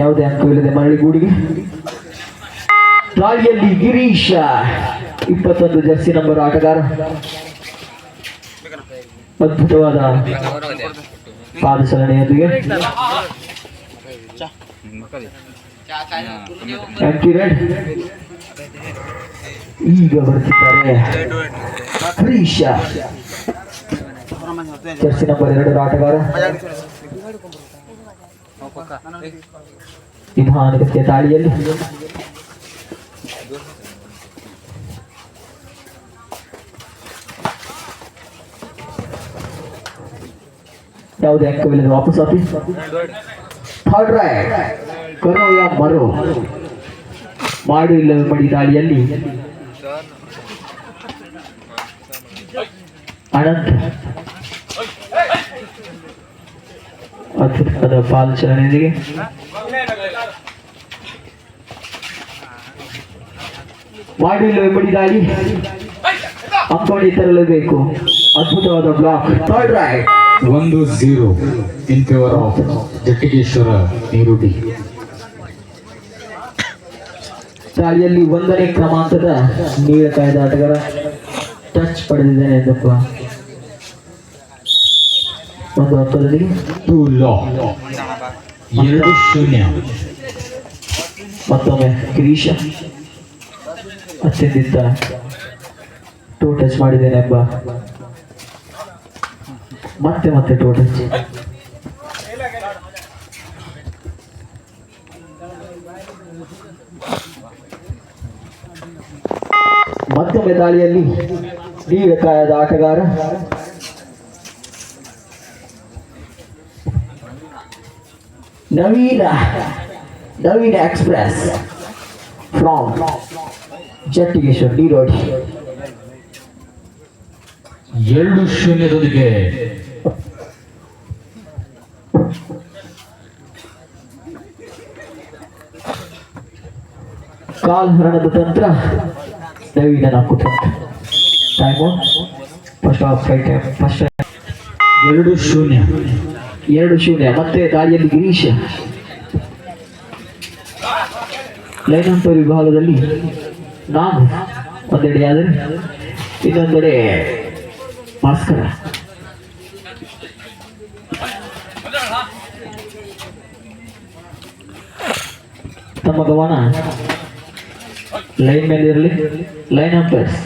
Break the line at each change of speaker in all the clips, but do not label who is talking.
ಯಾವುದೇ ಅಂಕವಿಲ್ಲದೆ ಮರಳಿ ಗೂಡಿಗೆ. ಗಾಳಿಯಲ್ಲಿ ಗಿರೀಶ, ಇಪ್ಪತ್ತೊಂದು ಜರ್ಸಿ ನಂಬರ್ ಆಟಗಾರ. ಅದ್ಭುತವಾದ ಪಾದಚಲನೆಯೊಂದಿಗೆ ಈಗ ಬರ್ತಿದ್ದಾರೆ ಹರೀಶ ಜರ್ಸಿ ನಂಬರ್ ಎರಡು ಆಟಗಾರ. ನಿಧಾನಕ್ಕೆ ದಾಳಿಯಲ್ಲಿ ಯಾವುದೇ ಅಂಕವಿಲ್ಲದೆ ವಾಪಸ್ ಆಪಿ ಥರ್ಡ್ ರೈಡ್ ಕರೋಯ ಮರು. ಮಾಡು ಇಲ್ಲವೇ ಮಡಿ ದಾಳಿಯಲ್ಲಿ. ಅನಂತ್. ಅದ್ಭುತವಾದ ಪಾದಚಲನೆಯೊಂದಿಗೆ ಮಾಡಿಲ್ಲ ಬಡಿ ದಾಳಿ ಅಂಕಣಿ ತರಲೇಬೇಕು ಅದ್ಭುತವಾದ ಬ್ಲಾಕ್ ಥರ್ಡ್ ರೈಟ್
ಒಂದು zero in favour of Jattigeshwara Nirudi
ಸಾಲಿಯಲ್ಲಿ ಒಂದನೇ ಕ್ರಮಾಂಕದ ಕಾಯ್ದ ಆಟಗಾರ ಟಚ್ ಪಡೆದಿದ್ದಾನೆ ಎಂದಪ್ಪ. ಒಂದು ಅಂಕದಲ್ಲಿ
ಟು ಲಾ ಎರಡು ಶೂನ್ಯ
ಮತ್ತೊಮ್ಮೆ ಗಿರೀಶ ಅತ್ಯಂತ ಟೂ ಟಚ್ ಮಾಡಿದ್ದೇನೆ ಎಂಬ. ಮತ್ತೆ ಮತ್ತೆ ಟೂ ಟಚ್ ಮತ್ತೊಮ್ಮೆ ದಾಳಿಯಲ್ಲಿ ನೀಳಕಾಯದ ಆಟಗಾರ Naveena Naveena express from Jattigeshwar D road
ಎರಡು ಶೂನ್ಯದೊಂದಿಗೆ
ಕಾಲ್ ಹರಣದ ತಂತ್ರ. ನವೀನ ನಾಲ್ಕು ತಂತ್ರ. Time first of five time first
ಎರಡು ಶೂನ್ಯ.
ಎರಡು ಶೂನ್ಯ. ಮತ್ತೆ ದಾರಿಯಲ್ಲಿ ಗಿರೀಶ. ಲೈನ್ ಅಂಪೈರ್ ವಿಭಾಗದಲ್ಲಿ ನಾನು ಒಂದೆಡೆ ಆದರೆ ಇನ್ನೊಂದೆಡೆ ಭಾಸ್ಕರ. ತಮ್ಮ ಗಮನ ಲೈನ್ ಮೇಲೆ ಇರಲಿ. ಲೈನ್ ಅಂಪೈರ್ಸ್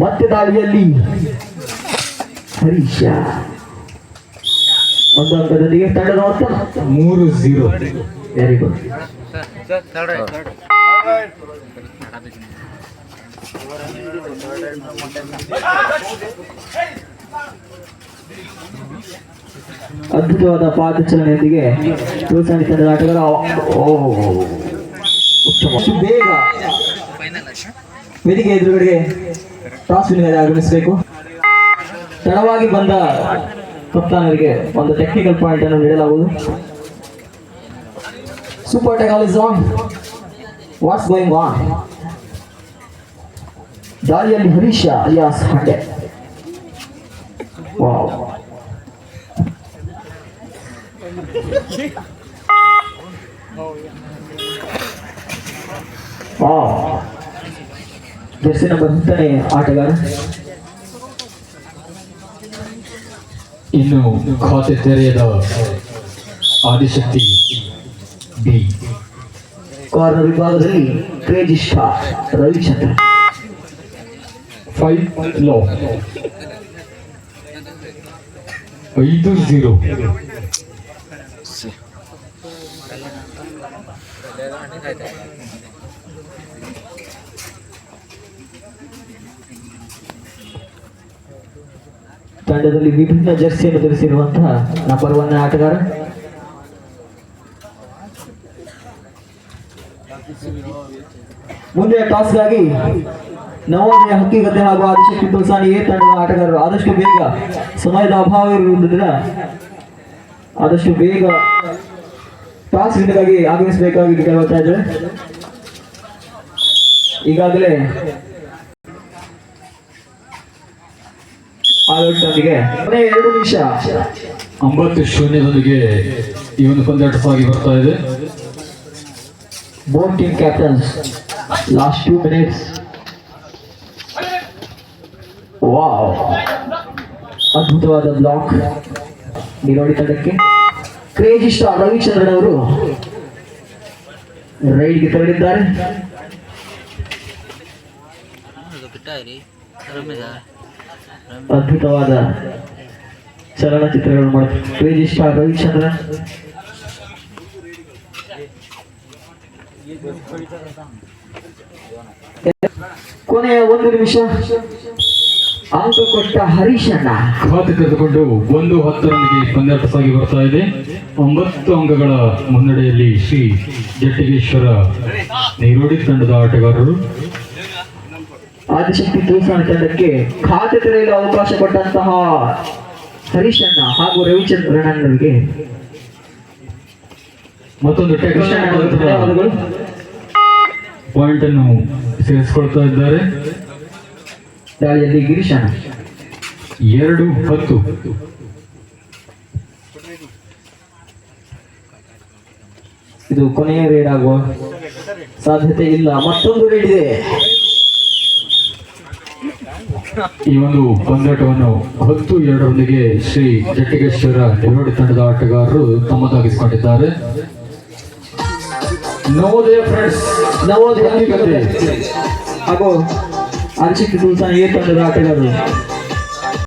ಮತ್ತೆ ದಾಳಿಯಲ್ಲಿ ಹರೀಶ ಒಂದು ಅಂಕದೊಂದಿಗೆ ತಂಡದ ಮೊತ್ತ
ಮೂರು ಝೀರೋ
ವೆರಿ ಗುಡ್ ಅದ್ಭುತವಾದ ಪಾದಚಲನೆಯೊಂದಿಗೆ ತುಳಸಾಣಿ ತಂಡದ ಆಟಗಾರ ಓ ಉತ್ತಮ. ಬೇಗ ವೇದಿಕೆ ಎದುರುಗಡೆಗೆ ಟಾಸ್ ವಿನಿಮಯ ಆಗಮಿಸಬೇಕು. ತಡವಾಗಿ ಬಂದ ಕಪ್ತಾನರಿಗೆ ಒಂದು ಟೆಕ್ನಿಕಲ್ ಪಾಯಿಂಟ್ ಅನ್ನು ನೀಡಲಾಗುವುದು. Super technology what's going on ದಾಳಿಯಲ್ಲಿ Harisha alias Hande. Jersey number ಹತ್ತನೇ ಆಟಗಾರ.
ಇನ್ನು ಖಾತೆ ತೆರೆಯದ ಆದಿಶಕ್ತಿ ಬಿ
ಕಾರ್ನರ್ ವಿಭಾಗದಲ್ಲಿ crazy star Ravichandra
five low ಐದು ಝೀರೋ
ತಂಡದಲ್ಲಿ ವಿಭಿನ್ನ ಜರ್ಸಿಯನ್ನು ಧರಿಸಿರುವಂತಹ ನಂಬರ್ ಒನ್ ಆಟಗಾರ. ಮುಂದೆ ಟಾಸ್ಗಾಗಿ ನವೋದಯ ಹಕ್ಕಿಗದ್ದೆ ಹಾಗೂ ಆದಿಶಕ್ತಿ ತುಳಸಾನಿ ಎ ತಂಡದ ಆಟಗಾರರು. ಆದಷ್ಟು ಬೇಗ ಸಮಯದ ಅಭಾವ ಇರುವುದರಿಂದ ಆದಷ್ಟು ಬೇಗ ಟಾಸ್ ವಿನ್ಗಾಗಿ ಆಗಮಿಸಬೇಕಾಗಿ ಕೇಳ್ತಾ ಇದ್ದಾರೆ ಈಗಾಗಲೇ ಕೊನೆ ಎರಡು ನಿಮಿಷ.
ಒಂಬತ್ತು ಶೂನ್ಯದೊಂದಿಗೆ ಈ ಒಂದು ಪಂದ್ಯಾಟ ಸಾಗಿ ಬರ್ತಾ ಇದೆ.
Both team captains last two minutes wow ಅದ್ಭುತವಾದ ಬ್ಲಾಕ್ ನಿರೋಡಿ ತಂಡಕ್ಕೆ. ಕ್ರೇಜಿ ಸ್ಟಾರ್ ರವಿಚಂದ್ರನ್ ಅವರು ರೈಡ್ಗೆ ತೆರಳಿದ್ದಾರೆ. ಅದ್ಭುತವಾದ ಚಲನಚಿತ್ರಗಳನ್ನು ಮಾಡ್ತಾರೆ ಕ್ರೇಜಿ ರವಿಚಂದ್ರ ಕೊನೆಯ ಒಂದು ನಿಮಿಷ. ಅಂಕ ಕೊಟ್ಟ ಹರೀಶಣ್ಣ.
ಖಾತೆ ತೆಗೆದುಕೊಂಡು ಒಂದು ಹತ್ತರೊಂದಿಗೆ ಪಂದ್ಯಾಟ ಬರ್ತಾ ಇದೆ. ಒಂಬತ್ತು ಅಂಕಗಳ ಮುನ್ನಡೆಯಲ್ಲಿ ಶ್ರೀ ಜಟ್ಟಿಗೇಶ್ವರ ನೀರೋಡಿ ತಂಡದ ಆಟಗಾರರು.
ಆದಿಶಕ್ತಿ ದೇವಸ್ಥಾನ ತಂಡಕ್ಕೆ ಖಾತೆ ತೆರೆಯಲು ಅವಕಾಶ ಕೊಟ್ಟಂತಹ ಹರೀಶಣ್ಣ ಹಾಗೂ ರವಿಚಂದ್ರಣ್ಣನವರಿಗೆ
ಮತ್ತೊಂದು ಪಾಯಿಂಟ್ ಅನ್ನು ಸೇರಿಸಿಕೊಳ್ತಾ ಇದ್ದಾರೆ.
ದಾಳಿಯಲ್ಲಿ ಗಿರೀಶಣ್ಣ.
ಎರಡು ಹತ್ತು.
ಇದು ಕೊನೆಯ ರೇಡ್ ಆಗುವ ಸಾಧ್ಯತೆ ಇಲ್ಲ. ಮತ್ತೊಂದು ರೇಡ್ ಇದೆ.
ಈ ಒಂದು ಪಂದ್ಯಾಟವನ್ನು ಹತ್ತು ಎರಡರೊಂದಿಗೆ ಶ್ರೀ ಜಟ್ಟಿಗೇಶ್ವರ ಎರಡು ತಂಡದ ಆಟಗಾರರು ತಮ್ಮದಾಗಿಸಿಕೊಂಡಿದ್ದಾರೆ. ನವೋದಯ ಫ್ರೆಂಡ್ಸ್
ನವೋದಯ ಹಾಗೂ ಆದಿಶಕ್ತಿ ತುಳಸಾನಿ ಏ ತಂಡದ ಆಟಗಾರರು.